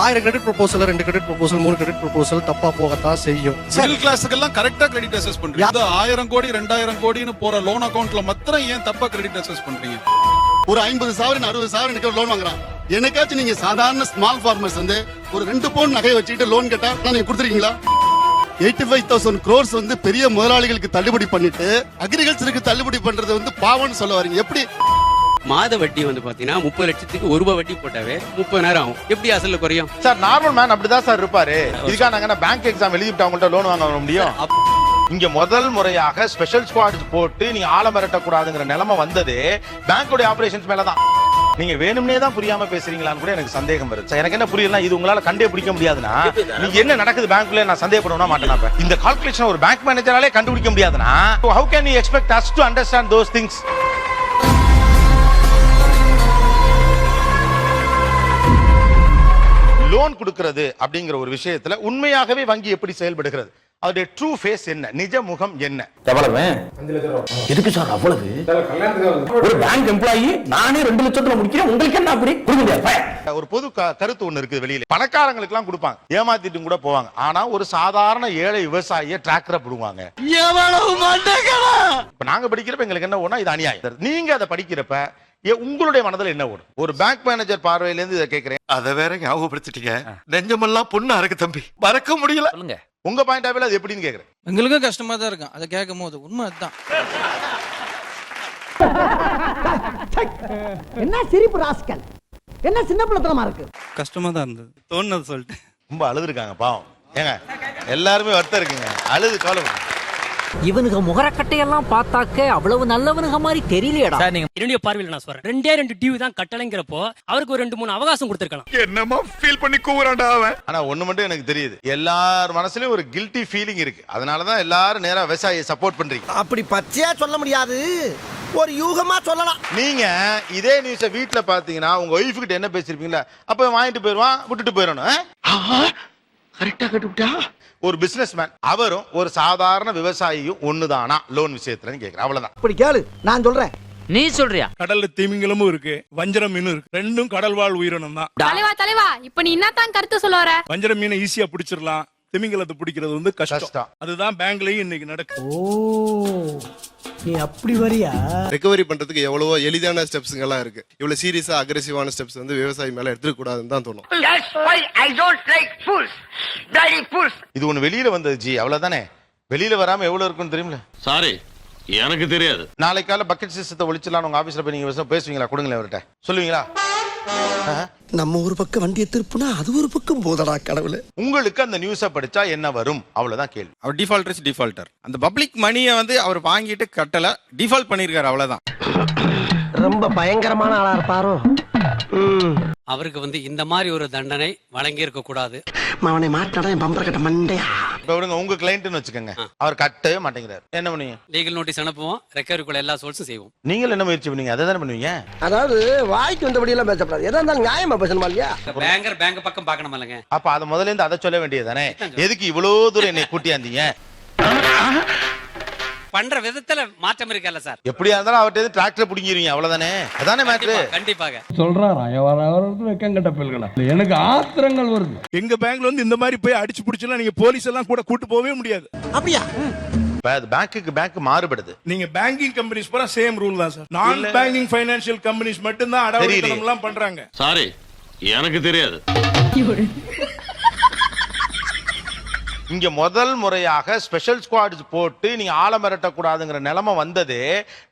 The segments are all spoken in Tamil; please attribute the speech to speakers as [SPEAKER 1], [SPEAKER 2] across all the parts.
[SPEAKER 1] ஆயிரம் கிரெடிட் ப்ரொபோசல் ரெண்டு கிரெடிட் ப்ரொபோசல் மூணு கிரெடிட் ப்ரொபோசல் தப்பா போகத்தான் செய்யும்.
[SPEAKER 2] மிடில் கிளாஸுக்கெல்லாம் கரெக்டா கிரெடிட் அசஸ் பண்றீங்க. ஆயிரம் கோடி ரெண்டாயிரம் கோடின்னு போற லோன் அக்கவுண்ட்ல மாத்திரம் ஏன் தப்பா கிரெடிட் அசஸ் பண்றீங்க?
[SPEAKER 3] ஒரு ஐம்பது சாவரன் அறுபது சாவரனுக்கு லோன் வாங்குறான். எனக்காச்சும் நீங்க சாதாரண ஸ்மால் ஃபார்மர்ஸ் வந்து ஒரு ரெண்டு பவுன் நகையை வச்சுக்கிட்டு லோன் கேட்டா நீங்க கொடுத்துருக்கீங்களா? எயிட்டி ஃபைவ் தௌசண்ட் க்ரோர்ஸ் வந்து பெரிய முதலாளிகளுக்கு தள்ளுபடி பண்ணிட்டு அக்ரிகல்ச்சருக்கு தள்ளுபடி பண்றது வந்து பாவம்னு சொல்ல வரீங்க. எப்படி?
[SPEAKER 4] மாத வட்டி வந்து பாத்தீங்கன்னா முப்பது லட்சத்துக்கு ஒரு ரூபாய் வட்டி போட்டாவே முப்பதாயிரம் ஆகும். எப்படி அசல்ல குறையும்?
[SPEAKER 5] சார் நார்மல் மேன் அப்படிதான் சார் இருப்பாரு. இதுக்காக நாங்க பேங்க் எக்ஸாம் எழுதிட்டு அவங்கள்ட்ட லோன் வாங்க வர முடியும்? இங்க முதல் முறையாக ஸ்பெஷல் ஸ்குவாட் போட்டு நீங்க ஆள மிரட்ட கூடாதுங்கிற நிலைமை வந்தது. பேங்கோட ஆபரேஷன்ஸ் மேலதான். நீங்க வேணும்னே தான் புரியாம பேசுறீங்களான்னு கூட எனக்கு சந்தேகம் வருது. எனக்கு என்ன புரியல இது உங்களால கண்டே பிடிக்க முடியாதுன்னா நீங்க என்ன நடக்குது பேங்க்ல நான் சந்தேகப்படணும் மாட்டேன். இந்த கால்குலேஷன் ஒரு பேங்க் மேனேஜராலே கண்டுபிடிக்க முடியாதுன்னா how can you expect us to understand those things loan கொடுக்கிறது அப்படிங்கிற ஒரு விஷயத்துல உண்மையாகவே வங்கி எப்படி செயல்படுகிறது? அதோடைய ட்ரூ ஃபேஸ் என்ன? நிஜ முகம் என்ன?
[SPEAKER 6] எவ்வளவு எதுக்கு சார் அவ்வளவு? ஒரு பேங்க் எம்ப்ளாயி நானே ரெண்டு லட்சத்துல முடிக்கிறேன். உங்களுக்கு என்ன அப்படி? கொடுக்க.
[SPEAKER 5] ஒரு பொது க- கருத்து ஒண்ணு இருக்குது வெளியில. பணக்காரங்களுக்கு எல்லாம் கொடுப்பாங்க. ஏமாத்திட்டு கூட போவாங்க. ஆனா ஒரு சாதாரண ஏழை விவசாயிய டிராக்டரை போடுவாங்க. இப்ப நாங்க படிக்கிறப்ப எங்களுக்கு என்ன ஓனா இது அநியாயம். நீங்க அதை படிக்கிறப்ப உங்களுடைய மனதில் என்ன ஓடும்? ஒரு பேங்க் மேனேஜர் பார்வையில இருந்து இதை கேட்கிறேன்.
[SPEAKER 7] அத வேற ஞாபகப்படுத்திட்டீங்க? நெஞ்சமெல்லாம் பொண்ணா இருக்கு தம்பி. மறக்க முடியல.
[SPEAKER 5] உங்க பாயிண்ட் ஆஃப் அது எப்படின்னு கேக்குறேன்
[SPEAKER 8] எங்களுக்கும் கஷ்டமா தான் இருக்கும். அதை கேட்கும் போது உண்மை அதுதான்.
[SPEAKER 9] என்ன சிரிப்பு ராஸ்கல்? என்ன சின்ன பிள்ளைத்தனமா இருக்கு?
[SPEAKER 8] கஷ்டமா தான் இருந்தது. தோணுது சொல்லிட்டு.
[SPEAKER 5] ரொம்ப அழுதுருக்காங்க பாவம். ஏங்க எல்லாருமே வருத்தம் இருக்குங்க. அழுது கவலை
[SPEAKER 9] இவனுங்க முகரக்கட்டையெல்லாம் பார்த்தாக்க அவ்வளவு நல்லவனுங்க மாதிரி தெரியலையடா.
[SPEAKER 4] என்னுடைய பார்வையில் நான் சொல்றேன். ரெண்டே ரெண்டு டிவி தான் கட்டளைங்கிறப்போ அவருக்கு ஒரு ரெண்டு மூணு அவகாசம் கொடுத்துருக்கலாம்.
[SPEAKER 7] என்னமா ஃபீல் பண்ணி கூவுறான்டா அவன்.
[SPEAKER 5] ஆனா ஒண்ணு மட்டும் எனக்கு தெரியுது. எல்லார் மனசுலயும் ஒரு கில்ட்டி ஃபீலிங் இருக்கு. அதனாலதான் எல்லாரும் நேரா விவசாயியை சப்போர்ட் பண்றீங்க.
[SPEAKER 9] அப்படி பச்சையா சொல்ல முடியாது. ஒரு யூகமா சொல்லலாம்.
[SPEAKER 5] நீங்க இதே நியூஸ வீட்ல பாத்தீங்கன்னா உங்க ஒய்ஃப் கிட்ட என்ன பேசிருப்பீங்களா அப்ப வாங்கிட்டு போயிருவான் விட்டுட்டு போயிடணும்.
[SPEAKER 7] கரெக்டா கட்டுவிட்டா
[SPEAKER 5] ஒரு பிசினஸ் மேன் அவரும் ஒரு சாதாரண விவசாயியும் ஒண்ணுதானா? லோன் விஷயத்துல கேக்குறேன் அவ்வளவுதான்.
[SPEAKER 9] அப்படி கேளு நான் சொல்றேன்.
[SPEAKER 10] நீ சொல்றியா?
[SPEAKER 2] கடல்ல திமிங்கலமும் இருக்கு வஞ்சர மீனும் இருக்கு. ரெண்டும் கடல் வாழ் உயிரினம் தான்
[SPEAKER 10] தலைவா தலைவா இப்ப நீ என்னத்தான் கருத்து சொல்ல வர?
[SPEAKER 2] வஞ்சர மீனை ஈஸியா பிடிச்சிடலாம். திமிங்கலத்தை பிடிக்கிறது வந்து கஷ்டம். அதுதான் பேங்க்லயும் இன்னைக்கு நடக்குது
[SPEAKER 9] ஓ நீ அப்படி வரியா?
[SPEAKER 3] ரெக்கவரி பண்றதுக்கு எவ்வளவோ எளிதான ஸ்டெப்ஸ்ங்க எல்லாம் இருக்கு. இவ்வளவு சீரியஸா அக்ரெசிவான ஸ்டெப்ஸ் வந்து விவசாயி மேல எடுத்துக்க கூடாதுன்னு தான் தோணும்.
[SPEAKER 5] இது ஒண்ணு வெளியில வந்தது ஜி. அவ்வளவுதானே? வெளியில வராம எவ்வளவு இருக்குன்னு தெரியுமில?
[SPEAKER 7] சாரி எனக்கு தெரியாது.
[SPEAKER 5] நாளைக்கு காலை பக்கெட் சிஸ்டத்தை ஒழிச்சலாம் உங்க ஆபீஸ்ல போய் நீங்க பேச- பேசுவீங்களா? கொடுங்களேன் அவர்கிட்ட. சொல்லுவீங்களா?
[SPEAKER 9] நம்ம ஒரு பக்கம் வண்டியை திருப்புனா அது ஒரு பக்கம் போதடா கடவுளே.
[SPEAKER 5] உங்களுக்கு அந்த நியூஸை படிச்சா என்ன வரும்? அவ்வளவுதான் கேள்வி.
[SPEAKER 8] அவர் டிஃபால்டர் டிஃபால்டர் அந்த பப்ளிக் மணியை வந்து அவர் வாங்கிட்டு கட்டல. டிஃபால்ட் பண்ணிருக்காரு அவ்வளவுதான்.
[SPEAKER 9] ரொம்ப பயங்கரமான ஆளா இருப்பாரோ?
[SPEAKER 4] அவருக்கு வந்து இந்த மாதிரி ஒரு தண்டனை வழங்கி இருக்க கூடாது
[SPEAKER 9] அவனை மாட்டாடா என் பம்பர கட்ட மண்டையா?
[SPEAKER 5] இப்ப விடுங்க உங்க கிளைண்ட்னு வச்சுக்கோங்க. அவர் கட்டவே மாட்டேங்கிறாரு. என்ன பண்ணுவீங்க
[SPEAKER 4] லீகல் நோட்டீஸ் அனுப்புவோம் ரெக்கவரிக்குள்ள எல்லா சோர்ஸும் செய்வோம்.
[SPEAKER 5] நீங்கள் என்ன முயற்சி பண்ணீங்க? அதை தானே பண்ணுவீங்க?
[SPEAKER 9] அதாவது வாய்க்கு வந்தபடி எல்லாம் பேசப்படாது. எதா இருந்தாலும் நியாயமா பேசணுமா இல்லையா?
[SPEAKER 4] பேங்கர் பேங்க் பக்கம் பார்க்கணும் இல்லைங்க.
[SPEAKER 5] அப்ப அதை முதல்ல இருந்து அதை சொல்ல வேண்டியது தானே? எதுக்கு இவ்வளவு தூரம் என்னை கூட்டியாந்தீங்க?
[SPEAKER 4] பண்ற விதத்துல மாற்றம் இருக்கல்ல சார்.
[SPEAKER 5] எப்படியா இருந்தாலும் அவர்கிட்ட டிராக்டர் பிடிங்கிருவீங்க அவ்வளவுதானே? அதானே மேட்ரு
[SPEAKER 4] கண்டிப்பாக.
[SPEAKER 6] சொல்றான் வெக்கங்கட்ட பிள்ளைகளா? எனக்கு ஆத்திரங்கள் வருது.
[SPEAKER 2] எங்க பேங்க்ல வந்து இந்த மாதிரி போய் அடிச்சு பிடிச்சலாம் நீங்க போலீஸ் எல்லாம் கூட கூட்டு போகவே முடியாது.
[SPEAKER 9] அப்படியா?
[SPEAKER 5] பேங்க்குக்கு பேங்க் மாறுபடுது.
[SPEAKER 2] நீங்க பேங்கிங் கம்பெனிஸ் பூரா சேம் ரூல் தான் சார் நான் பேங்கிங் ஃபைனான்சியல் கம்பெனிஸ் மட்டும் தான் அடவடித்தனம் எல்லாம் பண்றாங்க.
[SPEAKER 7] சாரி எனக்கு தெரியாது.
[SPEAKER 5] இங்க முதல் முறையாக ஸ்பெஷல் ஸ்குவாட் போட்டு நீங்க ஆள மிரட்ட கூடாதுங்கிற நிலைமை வந்தது.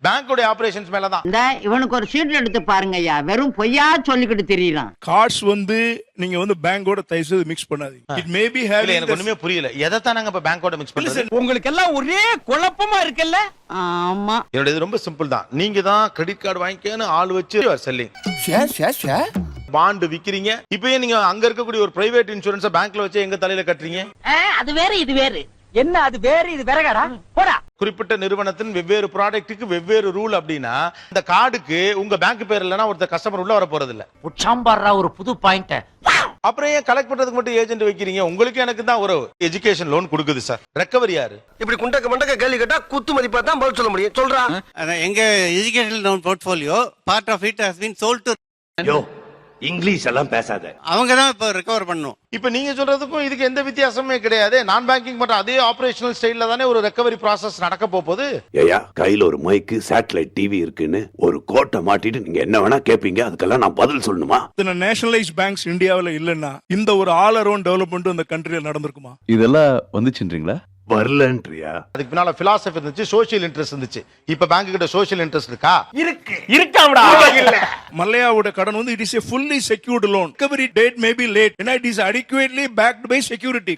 [SPEAKER 5] பேங்கோட ஆபரேஷன்ஸ் மேலதான்.
[SPEAKER 9] இந்த இவனுக்கு ஒரு சீட் எடுத்து பாருங்க ஐயா வெறும் பொய்யா சொல்லிக்கிட்டு தெரியலாம்
[SPEAKER 2] கார்ட்ஸ் வந்து நீங்க வந்து பேங்கோட தயவு செய்து மிக்ஸ் பண்ணாதீங்க இட் மே பி
[SPEAKER 5] இல்ல எனக்கு ஒண்ணுமே புரியல. எதைத்தான் நாங்க இப்ப பேங்கோட மிக்ஸ் பண்றது?
[SPEAKER 9] உங்களுக்கு எல்லாம் ஒரே குழப்பமா இருக்குல்ல? ஆமா.
[SPEAKER 5] என்னோட இது ரொம்ப சிம்பிள் தான். நீங்க தான் கிரெடிட் கார்டு வாங்கிக்கன்னு ஆள் வச்சு செல்லிங் பாண்டு விக்கிறீங்க. இப்பயே நீங்க அங்க இருக்கக்கூடிய ஒரு பிரைவேட் இன்சூரன்ஸ் பேங்க்ல வச்சு எங்க தலையில கட்டுறீங்க?
[SPEAKER 9] அது வேற இது வேறு. என்ன அது வேற இது வேறகாடா? போடா.
[SPEAKER 5] குறிப்பிட்ட நிறுவனத்தின் வெவ்வேறு ப்ராடக்ட்டுக்கு வெவ்வேறு ரூல் அப்படின்னா இந்த கார்டுக்கு உங்க பேங்க் பேர் இல்லைன்னா ஒருத்தர் கஸ்டமர் உள்ள வர போறது இல்ல
[SPEAKER 9] உச்சாம்பாடுறா ஒரு புது பாயிண்ட்
[SPEAKER 5] அப்புறம் ஏன் கலெக்ட் பண்றதுக்கு மட்டும் ஏஜென்ட் வைக்கிறீங்க? உங்களுக்கு எனக்கு தான் ஒரு எஜுகேஷன் லோன் கொடுக்குது சார் ரெக்கவரி யாரு?
[SPEAKER 9] இப்படி குண்டக்க மண்டக்க கேள்வி கேட்டா குத்து மதிப்பா தான் பதில் சொல்ல முடியும். சொல்றா.
[SPEAKER 8] எங்க education loan portfolio part of it has been sold to
[SPEAKER 6] English எல்லாம் பேசாத.
[SPEAKER 8] அவங்க தான் இப்போ ரெக்கவர் பண்ணும்.
[SPEAKER 5] இப்ப நீங்க சொல்றதுக்கும் இதுக்கு எந்த வித்தியாசமே கிடையாது. நான் பேங்கிங் பண்ற அதே ஆபரேஷனல் ஸ்டைல்ல தானே ஒரு ரெக்கவரி ப்ராசஸ் நடக்க போகுது.
[SPEAKER 6] ஏயா கையில ஒரு மைக்கு சேட்டலைட் டிவி இருக்குன்னு ஒரு கோட்டை மாட்டிட்டு நீங்க என்ன வேணா கேப்பீங்க அதுக்கெல்லாம் நான் பதில் சொல்லணுமா?
[SPEAKER 2] இத்தனை நேஷனலைஸ் பேங்க்ஸ் இந்தியாவுல இல்லைன்னா இந்த ஒரு ஆல் அரௌண்ட் டெவலப்மெண்ட் இந்த கண்ட்ரியில் நடந்திருக்குமா?
[SPEAKER 11] இதெல்லாம் வந்துச்சுன்றீங்களா?
[SPEAKER 6] வரலன்றியா?
[SPEAKER 5] அதுக்கு பின்னால பிலாசபி இருந்துச்சு சோஷியல் இன்ட்ரெஸ்ட் இருந்துச்சு. இப்ப பேங்க் கிட்ட சோஷியல் இன்ட்ரெஸ்ட் இருக்கா?
[SPEAKER 6] இருக்கு. இருக்காம்டா. இல்ல.
[SPEAKER 2] மல்லையாவோட கடன் வந்து it is a fully secured loan. Recovery date may be late. and it is adequately backed by security.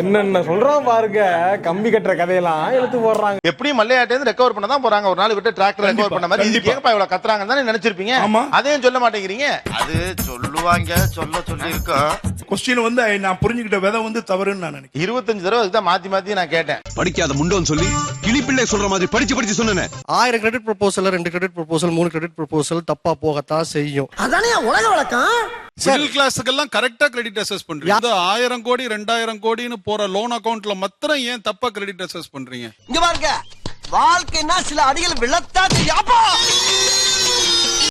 [SPEAKER 1] என்னென்ன சொல்றான் பாருங்க கம்பி கட்டுற கதையெல்லாம் எடுத்து போடுறாங்க.
[SPEAKER 5] எப்படி மல்லையாட்டே இருந்து ரெக்கவர் பண்ண தான் போறாங்க. ஒரு நாள் விட்டு டிராக்டர் ரெக்கவர் பண்ண மாதிரி. இது. கேப்பா இவ்வளவு கத்துறாங்கன்னு தானே நினைச்சிருப்பீங்க?
[SPEAKER 2] ஆமா.
[SPEAKER 5] அதையும் சொல்ல மாட்டேங்கிறீங்க?
[SPEAKER 7] அது சொல்லுவாங்க சொல்ல சொல்லி இருக்கோம்
[SPEAKER 2] கொஸ்டின் வந்து நான் புரிஞ்சுக்கிட்ட விதை வந்து தவறுன்னு நான் நினைக்கிறேன்.
[SPEAKER 5] இருபத்தஞ்சு தடவை அதுக்கு தான் மாத்தி மாத்தி நான் கேட்டேன்.
[SPEAKER 11] படிக்காத முண்டோன்னு சொல்லி கிளிப்பிள்ளை சொல்ற மாதிரி படிச்சு படிச்சு சொன்னேன்.
[SPEAKER 1] ஆயிரம் கிரெடிட் ப்ரொபோசல் ரெண்டு கிரெடிட் ப்ரொபோசல் மூணு கிரெடிட் ப்ரொபோசல் தப்பா போகத்தான் செய்யும்.
[SPEAKER 9] அதானே உலக வழக்கம்?
[SPEAKER 2] மிடில் கிளாஸுக்கு எல்லாம் கரெக்டா கிரெடிட் அசஸ் பண்றீங்க. இந்த ஆயிரம் கோடி ரெண்டாயிரம் கோடின்னு போற லோன் அக்கவுண்ட்ல மாத்திரம் ஏன் தப்பா கிரெடிட் அசஸ் பண்றீங்க?
[SPEAKER 9] இங்க பாருங்க. வாழ்க்கைன்னா சில அடிகள் விழத்தா தெரியாப்பா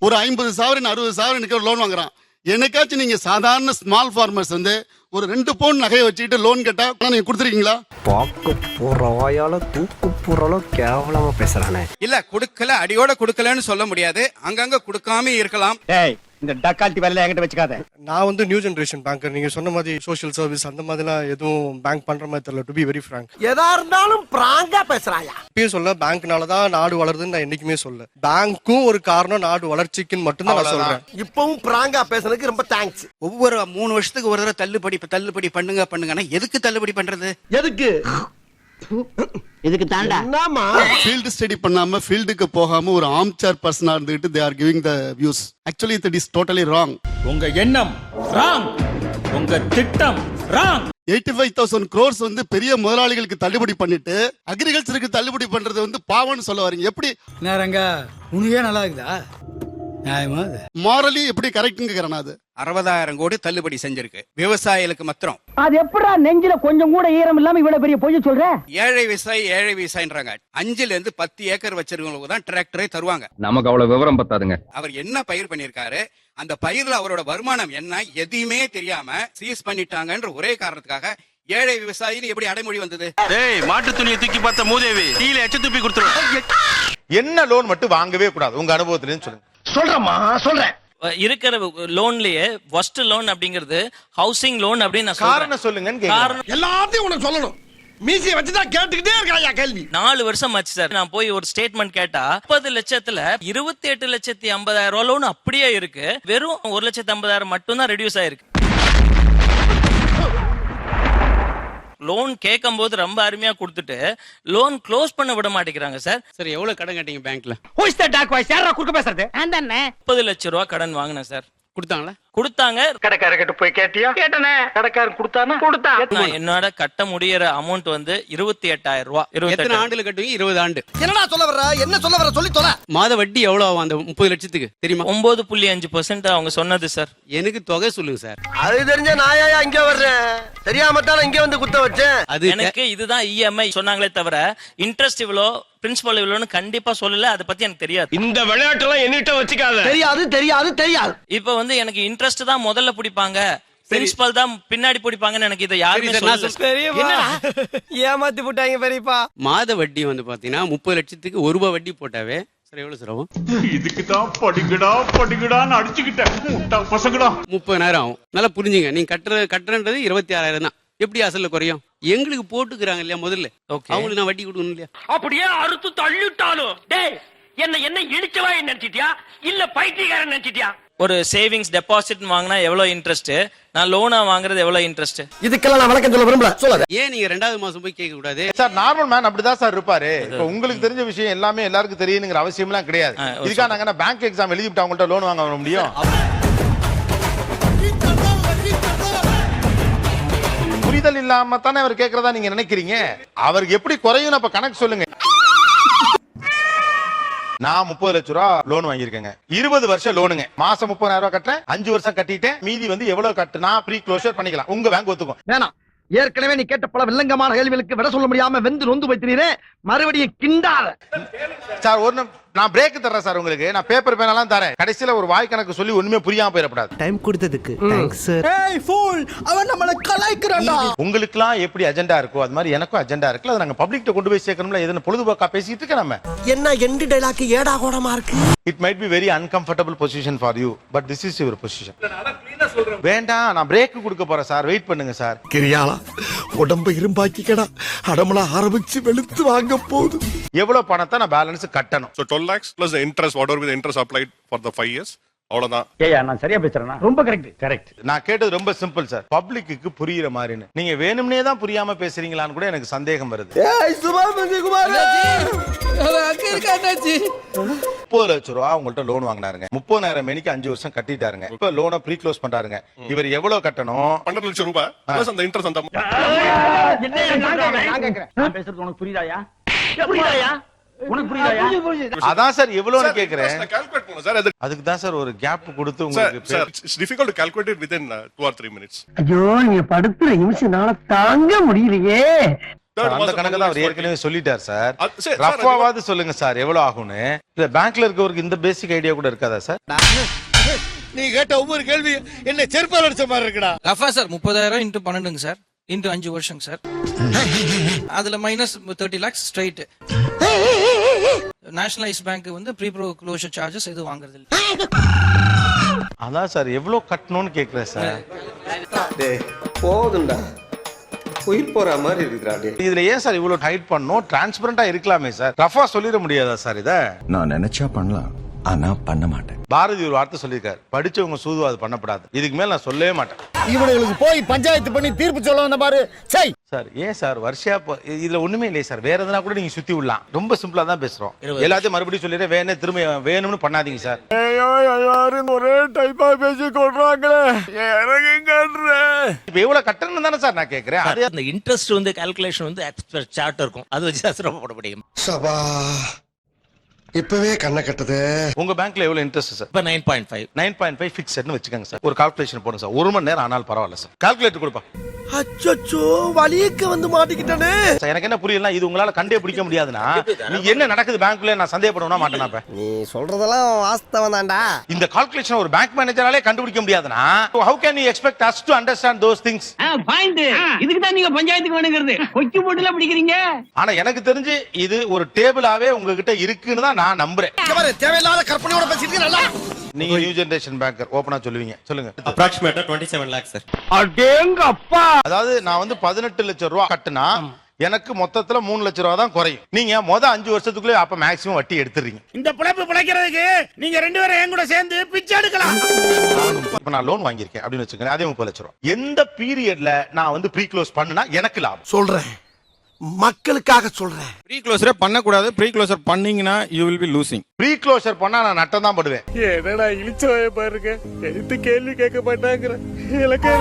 [SPEAKER 3] ஒரு ஐம்பது சவரன் அறுபது சவரனுக்கு லோன் வாங்குறான். என்னைக்காச்சும் நீங்க சாதாரண ஸ்மால் ஃபார்மர்ஸ் வந்து ஒரு ரெண்டு பவுன் நகையை வச்சுக்கிட்டு லோன் கேட்டா நீங்க கொடுத்துருக்கீங்களா?
[SPEAKER 9] பார்க்க போற வாயால தூக்கு போறாலும் கேவலமா பேசுறானே.
[SPEAKER 8] இல்ல கொடுக்கல அடியோட கொடுக்கலன்னு சொல்ல முடியாது. அங்கங்க கொடுக்காம இருக்கலாம்.
[SPEAKER 1] இந்த டக்கால்ட்டி வேலை என்கிட்ட வச்சுக்காத. நான் வந்து நியூ ஜெனரேஷன் பேங்கர் நீங்க சொன்ன மாதிரி சோஷியல் சர்வீஸ் அந்த மாதிரிலாம் எதுவும் பேங்க் பண்ற மாதிரி தெரியல டு பி வெரி ஃப்ராங்க்
[SPEAKER 9] எதா இருந்தாலும் பிராங்கா பேசுறாயா?
[SPEAKER 1] இப்பயும் சொல்ல பேங்க்னால தான் நாடு வளருதுன்னு நான் என்னைக்குமே சொல்ல. பேங்க்கும் ஒரு காரணம் நாடு வளர்ச்சிக்குன்னு மட்டும்தான் நான் சொல்றேன்.
[SPEAKER 9] இப்பவும் பிராங்கா பேசுறதுக்கு ரொம்ப தேங்க்ஸ்
[SPEAKER 8] ஒவ்வொரு மூணு வருஷத்துக்கு ஒரு தடவை தள்ளுபடி தள்ளுபடி பண்ணுங்க பண்ணுங்கன்னா எதுக்கு தள்ளுபடி பண்றது?
[SPEAKER 9] எதுக்கு? இதுக்கு தாண்டா. என்னமா
[SPEAKER 3] ஃபீல்டு ஸ்டடி பண்ணாம ஃபீல்டுக்கு போகாம ஒரு ஆம் சேர் பர்சனா இருந்துகிட்டு they are giving the views actually it is totally wrong
[SPEAKER 6] உங்க எண்ணம் ராங் உங்க திட்டம் wrong
[SPEAKER 3] eighty five thousand crores வந்து பெரிய முதலாளிகளுக்கு தள்ளுபடி பண்ணிட்டு அக்ரிகல்ச்சருக்கு தள்ளுபடி பண்றது வந்து பாவம்னு சொல்ல வரீங்க. எப்படி?
[SPEAKER 9] நேரங்க உனக்கே நல்லா இருக்குதா? நியாயமா
[SPEAKER 3] மாரலி எப்படி கரெக்ட்னு கேக்குறேன் அது.
[SPEAKER 8] அறுபதாயிரம் கோடி தள்ளுபடி செஞ்சிருக்கு. விவசாயிகளுக்கு மாத்திரம்.
[SPEAKER 9] அது எப்படா நெஞ்சில கொஞ்சம் கூட ஈரம் இல்லாம இவ்வளவு பெரிய பொய்ய சொல்ற?
[SPEAKER 8] ஏழை விவசாயி ஏழை விவசாயின்றாங்க அஞ்சுல இருந்து பத்து ஏக்கர் வச்சிருக்கவங்களுக்கு தான் டிராக்டரே தருவாங்க.
[SPEAKER 11] நமக்கு அவ்வளவு விவரம் பத்தாதுங்க.
[SPEAKER 8] அவர் என்ன பயிர் பண்ணிருக்காரு? அந்த பயிர்ல அவரோட வருமானம் என்ன? எதையுமே தெரியாம சீஸ் பண்ணிட்டாங்கன்ற ஒரே காரணத்துக்காக ஏழை விவசாயின்னு எப்படி அடைமொழி வந்தது?
[SPEAKER 7] டேய் மாட்டு துணியை தூக்கி பார்த்த மூதேவி. கீழே எச்ச துப்பி கொடுத்துருவேன்.
[SPEAKER 5] என்ன லோன் மட்டும் வாங்கவே கூடாது. உங்க அனுபவத்திலேருந்து சொல்லுங்க.
[SPEAKER 9] சொல்றேம்மா சொல்றேன்.
[SPEAKER 10] இருக்கிற லோன்லயே ஃபர்ஸ்ட் லோன் அப்படிங்கிறது ஹவுசிங் லோன் அப்படின்னு நான் சொல்றேன்.
[SPEAKER 5] காரணம் சொல்லுங்கன்னு.
[SPEAKER 10] காரணம்
[SPEAKER 9] எல்லாத்தையும் உனக்கு சொல்லணும். மீசியை வச்சுதான் கேட்டுக்கிட்டே இருக்காயா கேள்வி?
[SPEAKER 10] நாலு வருஷம் ஆச்சு சார். நான் போய் ஒரு ஸ்டேட்மெண்ட் கேட்டா முப்பது லட்சத்துல இருபத்தி எட்டு லட்சத்தி ஐம்பதாயிரம் ரூபாய் லோன் அப்படியே இருக்கு. வெறும் ஒரு லட்சத்தி ஐம்பதாயிரம் மட்டும் தான் ரெடியூஸ் ஆயிருக்கு. லோன் கேட்கும் போது ரொம்ப அருமையா கொடுத்துட்டு லோன் க்ளோஸ் பண்ண விட மாட்டேங்கிறாங்க சார்.
[SPEAKER 4] சார் எவ்வளவு கடன் கட்டிங்க பேங்க்ல
[SPEAKER 9] குறுக்க பேசுறது.
[SPEAKER 10] முப்பது லட்சம் ரூபாய் கடன் வாங்கினேன் சார்.
[SPEAKER 4] கொடுத்தாங்களா?
[SPEAKER 10] கொடுத்தாங்க.
[SPEAKER 9] கடைக்காரர்கிட்ட போய் கேட்டியா? கேட்டனே. கடைக்காரன் கொடுத்தானா? கொடுத்தா.
[SPEAKER 10] என்னோட கட்ட முடியற அமௌண்ட் வந்து இருபத்தி எட்டாயிரம் ரூபாய்
[SPEAKER 4] எத்தனை ஆண்டுல கட்டுவீங்க? இருபது ஆண்டு.
[SPEAKER 9] என்னடா சொல்ல வர்ற? என்ன சொல்ல வர்ற? சொல்லி தொலை.
[SPEAKER 4] மாத வட்டி எவ்வளவு ஆகும் அந்த முப்பது லட்சத்துக்கு? தெரியுமா?
[SPEAKER 10] ஒன்பது புள்ளி அஞ்சு பர்சன்ட் அவங்க சொன்னது சார்.
[SPEAKER 4] எனக்கு தொகை சொல்லுங்க சார்.
[SPEAKER 9] அது தெரிஞ்ச நாயா இங்க வர்றேன்? தெரியாம தானே இங்க வந்து குத்த வச்சேன்.
[SPEAKER 4] அது
[SPEAKER 10] எனக்கு இதுதான் இஎம்ஐ சொன்னாங்களே தவிர இன்ட்ரெஸ்ட் இவ்வளோ பிரின்சிபல் இவ்வளோன்னு கண்டிப்பா சொல்லல அதை பத்தி எனக்கு தெரியாது.
[SPEAKER 6] இந்த விளையாட்டெல்லாம் என்னிட்ட வச்சுக்காத.
[SPEAKER 9] தெரியாது தெரியாது தெரியாது.
[SPEAKER 10] இப்போ வந்து எனக்கு இன்ட்ரெஸ்ட் தான் முதல்ல பிடிப்பாங்க. பிரின்சிபல் தான் பின்னாடி பிடிப்பாங்கன்னு எனக்கு இதை யாருமே
[SPEAKER 9] ஏமாத்தி போட்டாங்க பெரியப்பா.
[SPEAKER 4] மாத வட்டி வந்து பாத்தீங்கன்னா முப்பது லட்சத்துக்கு ஒரு ரூபாய் வட்டி போட்டாவே. சார் எவ்வளவு சார் ஆகும்?
[SPEAKER 6] இதுக்கு தான் அடிச்சுக்கிட்டேன். பசங்கடா.
[SPEAKER 4] முப்பதாயிரம் ஆகும். நல்லா புரிஞ்சுங்க. நீங்க கட்டுற கட்டுறன்றது இருபத்தி ஆறாயிரம் தான். எப்படி அசல்ல குறையும்? எங்களுக்கு போட்டுக்கிறாங்க இல்லையா முதல்ல. அவங்களுக்கு நான் வட்டி கொடுக்கணும் இல்லையா?
[SPEAKER 9] அப்படியே அறுத்து தள்ளிட்டாலும் டேய் என்ன என்ன இடிச்சவா நினைச்சிட்டியா? இல்ல பைத்தியக்காரன் நினைச்சிட்டியா?
[SPEAKER 10] ஒரு சேவிங்ஸ் டெபாசிட் வாங்கினா எவ்வளவு இன்ட்ரெஸ்ட் நான் லோனா வாங்குறது எவ்வளவு இன்ட்ரெஸ்ட்
[SPEAKER 9] இதுக்கெல்லாம் நான் விளக்கம் சொல்ல விரும்பல. சொல்லாத
[SPEAKER 4] ஏன் நீங்க ரெண்டாவது மாசம் போய் கேட்க கூடாது?
[SPEAKER 5] சார் நார்மல் மேன் அப்படிதான் சார் இருப்பாரு. இப்ப உங்களுக்கு தெரிஞ்ச விஷயம் எல்லாமே எல்லாருக்கும் தெரியணுங்கிற அவசியம் எல்லாம் கிடையாது இதுக்காக நாங்க பேங்க் எக்ஸாம் எழுதிவிட்டு அவங்கள்ட்ட லோன் வாங்க முடியும்? புரிதல் இல்லாம தானே அவர் கேக்குறதா நீங்க நினைக்கிறீங்க? அவருக்கு எப்படி குறையும் அப்ப கணக்கு சொல்லுங்க. நான் முப்பது லட்ச ரூபா லோன் வாங்கியிருக்கேங்க. இருபது வருஷம் லோனுங்க மாசம் முப்பதாயிரம் ரூபாய் கட்டுறேன். அஞ்சு வருஷம் கட்டிட்டேன். மீதி வந்து எவ்வளவு கட்டுனா ப்ரீ க்ளோஷர் பண்ணிக்கலாம். உங்க பேங்க் ஒத்துக்கும்.
[SPEAKER 9] வேணாம் ஏற்கனவே நீ கேட்ட பல வில்லங்கமான கேள்விகளுக்கு விட சொல்ல முடியாம வெந்து நொந்து வைத்தினீரே மறுபடியும் கிண்டாத.
[SPEAKER 5] சார் ஒரு நான் பிரேக் தர்றேன் சார் உங்களுக்கு. நான் பேப்பர் பேனெல்லாம் தரேன். கடைசியில ஒரு வாய் கணக்கு சொல்லி ஒண்ணுமே புரியாம போயிடக்கூடாது.
[SPEAKER 9] டைம் கொடுத்ததுக்கு. தேங்க்ஸ் சார்
[SPEAKER 5] உங்களுக்குலாம் எப்படி அஜெண்டா இருக்கோ அது மாதிரி எனக்கும் அஜெண்டா இருக்குல்ல. அதை நாங்க பப்ளிக்ட்ட கொண்டு போய் சேர்க்கணும்ல. எதுன்னு பொழுதுபோக்கா பேசிட்டு இருக்க நம்ம.
[SPEAKER 9] என்ன எண்டு டைலாக் ஏடா கூடமா இருக்கு?
[SPEAKER 5] It might be very uncomfortable position for you but this is your position வேண்டாம் நான் பிரேக் கொடுக்க போறேன் சார் வெயிட் பண்ணுங்க சார்
[SPEAKER 7] கிரியாளா உடம்ப இரும்பாக்கிக்கடா. அடமலா ஆரம்பிச்சு வெளுத்து வாங்க போகுது.
[SPEAKER 5] எவ்வளவு பணத்தை நான் பேலன்ஸ் கட்டணும்.
[SPEAKER 11] 12 lakhs plus the interest, whatever the interest applied for the five years. அவ்வளவுதான்.
[SPEAKER 12] ஏயா நான் சரியா பேசுறேனா ரொம்ப கரெக்ட் கரெக்ட்
[SPEAKER 5] நான் கேட்டது ரொம்ப சிம்பிள் சார் பப்ளிக்கு புரியுற மாதிரின்னு. நீங்க வேணும்னே தான் புரியாம பேசுறீங்களான்னு கூட எனக்கு சந்தேகம் வருது. முப்பது லட்சம் ரூபா உங்கள்ட்ட லோன் வாங்கினாருங்க. முப்பதாயிரம் மணிக்கு அஞ்சு வருஷம் கட்டிட்டாருங்க. இப்ப லோனை ப்ரீ க்ளோஸ் பண்றாருங்க. இவர் எவ்வளவு கட்டணும்?
[SPEAKER 11] பன்னெண்டு லட்சம் ரூபாய் அந்த இன்ட்ரெஸ்ட் அந்த
[SPEAKER 12] நான் கேக்குறேன். நான் பேசுறது உனக்கு புரியுதாயா? புரியுதாயா? உனக்கு
[SPEAKER 5] அதான் சார் எவ்வளவுன்னு கேக்குறேன்.
[SPEAKER 11] கால்குலேட் பண்ணணும் சார். அது
[SPEAKER 5] அதுக்கு தான் சார் ஒரு கேப் கொடுத்து உங்களுக்கு
[SPEAKER 11] sir it's difficult to calculate it within 2 or 3 minutes
[SPEAKER 9] ஐயோ நீங்க படுத்துற நிமிஷம்னால தாங்க முடியலையே.
[SPEAKER 5] அந்த கணக்கு தான் அவர் ஏற்கனவே சொல்லிட்டார் சார். ரஃபாவாவது சொல்லுங்க சார் எவ்வளவு ஆகும்னு. இல்ல பேங்க்ல இருக்கவருக்கு இந்த பேசிக் ஐடியா கூட இருக்காதா சார்?
[SPEAKER 7] நீ கேட்ட ஒவ்வொரு கேள்வி என்ன செருப்பால் அடிச்ச மாதிரி இருக்குடா.
[SPEAKER 13] ரஃபா சார் முப்பதாயிரம் இன்ட்டு பன்னெண்டுங்க சார். இன்ட்டு அஞ்சு வருஷங்க சார். அதுல minus thirty lakhs straight nationalise bank வந்து ப்ரீ ப்ரோ க்ளோஷர் சார்ஜஸ் எதுவும் வாங்குறது இல்லை
[SPEAKER 5] அதான் சார் எவ்வளவு கட்டணும்னு கேக்குறேன் சார்.
[SPEAKER 9] போதும்டா. உயிர் போற மாதிரி இருக்குடா
[SPEAKER 5] இதுல ஏன் சார் இவ்வளவு டைட் பண்ணணும்? டிரான்ஸ்பரண்டா இருக்கலாமே சார். ரஃபா சொல்லிட முடியாதா சார் இத?
[SPEAKER 11] நான் நினைச்சா பண்ணலாம். ஆனா பண்ண மாட்டேன்.
[SPEAKER 5] பாரதி ஒரு வார்த்தை சொல்லியிருக்காரு. படிச்சவங்க சூது அது பண்ணப்படாது. இதுக்கு மேல நான் சொல்லவே மாட்டேன்.
[SPEAKER 14] இவனுங்களுக்கு போய் பஞ்சாயத்து பண்ணி தீர்ப்பு சொல்ல வந்த பாரு. சை.
[SPEAKER 5] சார் ஏன் சார்? வருஷா இதுல ஒண்ணுமே இல்லையே சார். வேற எதுனா கூட நீங்க சுத்தி விடலாம். ரொம்ப சிம்பிளா தான் பேசுறோம். எல்லாத்தையும் மறுபடியும் சொல்லிடுறேன் வேணும் திரும்ப வேணும்னு பண்ணாதீங்க சார்.
[SPEAKER 7] எல்லாரும் ஒரே டைப்பா பேசி கொள்றாங்களே?
[SPEAKER 5] இப்ப எவ்வளவு கட்டணும் தானே சார் நான் கேக்குறேன். அது
[SPEAKER 15] அந்த இன்ட்ரெஸ்ட் வந்து கால்குலேஷன் வந்து எக்ஸ்பர்ட் சார்ட் இருக்கும். அது வச்சு அசுரம் போட முடியும்.
[SPEAKER 7] சபா. இப்பவே கண்ணை கட்டுது.
[SPEAKER 5] உங்க பேங்க்ல எவ்வளவு இன்ட்ரெஸ்ட் சார்
[SPEAKER 15] இப்ப nine point five
[SPEAKER 5] nine point five ஃபிக்ஸ்ட்னு வச்சுக்கோங்க சார் ஒரு கால்குலேஷன் போடுங்க சார் ஒரு மணி நேரம் ஆனாலும் பரவாயில்ல சார் கால்குலேட்டர் கொடுப்பா.
[SPEAKER 9] அச்சோ வலியக்க வந்து மாட்டிக்கிட்டானே.
[SPEAKER 5] எனக்கு என்ன புரியல இது உங்களால கண்டே பிடிக்க முடியாதுன்னா நீங்க என்ன நடக்குது பேங்க்ல நான் சந்தேகப்படுவேனா மாட்டேனா
[SPEAKER 9] நீ சொல்றதெல்லாம் வாஸ்தவம் தான்டா.
[SPEAKER 5] இந்த கால்குலேஷன் ஒரு பேங்க் மேனேஜராலே கண்டுபிடிக்க முடியாதுன்னா how can you expect us to understand those things
[SPEAKER 13] point இதுக்கு தான் நீங்க பஞ்சாயத்துக்கு வேணுங்கிறது. கொக்கி போட்டுல பிடிக்கிறீங்க?
[SPEAKER 5] ஆனா எனக்கு தெரிஞ்சு இது ஒரு டேபிளாவே உங்ககிட்ட இருக்குன்னு தான் நான் நம்புறேன்.
[SPEAKER 7] தேவையில்லாத கற்பனையோட பேசிட்டு நல்லா
[SPEAKER 5] நீங்க நியூ ஜெனரேஷன் பேங்கர் ஓபனா சொல்லுவீங்க. சொல்லுங்க.
[SPEAKER 9] அப்ராக்சிமேட்டா 27 லாக் சார்
[SPEAKER 5] அதாவது நான் வந்து பதினெட்டு லட்சம் ரூபா கட்டுனா எனக்கு மொத்தத்துல மூணு லட்சம் ரூபா தான் குறையும். நீங்க மொத அஞ்சு வருஷத்துக்குள்ளே அப்ப மேக்ஸிமம் வட்டி எடுத்துறீங்க
[SPEAKER 13] இந்த பிழைப்பு பிழைக்கிறதுக்கு நீங்க ரெண்டு பேரும் என் கூட சேர்ந்து பிச்சை எடுக்கலாம்.
[SPEAKER 5] இப்ப நான் லோன் வாங்கியிருக்கேன் அப்படின்னு வச்சுக்கோங்க அதே முப்பது லட்சம் ரூபா. எந்த பீரியட்ல நான் வந்து ப்ரீ க்ளோஸ் பண்ணுனா எனக்கு லாபம்?
[SPEAKER 7] சொல்றேன். மக்களுக்காக சொல்றேன்.
[SPEAKER 16] ப்ரீ க்ளோஸரே பண்ணக்கூடாது. ப்ரீ க்ளோசர் பண்ணீங்கன்னா you will be losing
[SPEAKER 5] pre closure பண்ணா நான் நட்டம் தான் படுவேன்.
[SPEAKER 9] என்னடா இழிச்ச பாருங்க? எடுத்து கேள்வி கேட்க மாட்டாங்கிற இலக்கா